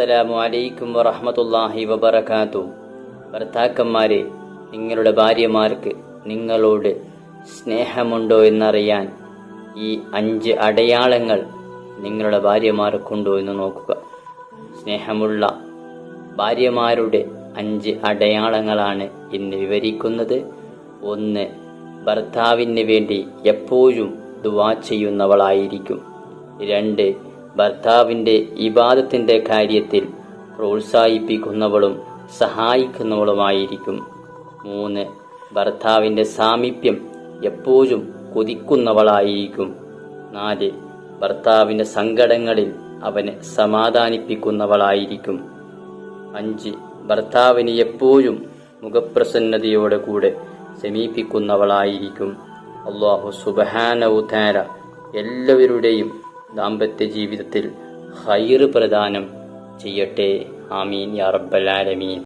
അസ്സലാമു അലൈക്കും വറഹമത്തല്ലാഹി വബറകാതു ഭർത്താക്കന്മാരെ നിങ്ങളുടെ ഭാര്യമാർക്ക് നിങ്ങളോട് സ്നേഹമുണ്ടോ എന്നറിയാൻ ഈ അഞ്ച് അടയാളങ്ങൾ നിങ്ങളുടെ ഭാര്യമാർക്കുണ്ടോ എന്ന് നോക്കുക. സ്നേഹമുള്ള ഭാര്യമാരുടെ അഞ്ച് അടയാളങ്ങളാണ് ഇന്ന് വിവരിക്കുന്നത്. ഒന്ന് ഭർത്താവിന് വേണ്ടി എപ്പോഴും ദുവാ ചെയ്യുന്നവളായിരിക്കും. രണ്ട് ഭർത്താവിന്റെ ഇബാദത്തിന്റെ കാര്യത്തിൽ പ്രോത്സാഹിപ്പിക്കുന്നവളും സഹായിക്കുന്നവളുമായിരിക്കും. മൂന്ന് ഭർത്താവിന്റെ സാമീപ്യം എപ്പോഴും കൊതിക്കുന്നവളായിരിക്കും. നാല് ഭർത്താവിന്റെ സങ്കടങ്ങളിൽ അവനെ സമാധാനിപ്പിക്കുന്നവളായിരിക്കും. അഞ്ച് ഭർത്താവിന് എപ്പോഴും മുഖപ്രസന്നതയോടെ കൂടെ സമീപിക്കുന്നവളായിരിക്കും. അള്ളാഹു സുബഹാനവുതാര എല്ലാവരുടെയും ദാമ്പത്യ ജീവിതത്തിൽ ഹൈറ് പ്രദാനം ചെയ്യട്ടെ. ആമീൻ. യാ റബ്ബൽ ആലമീൻ.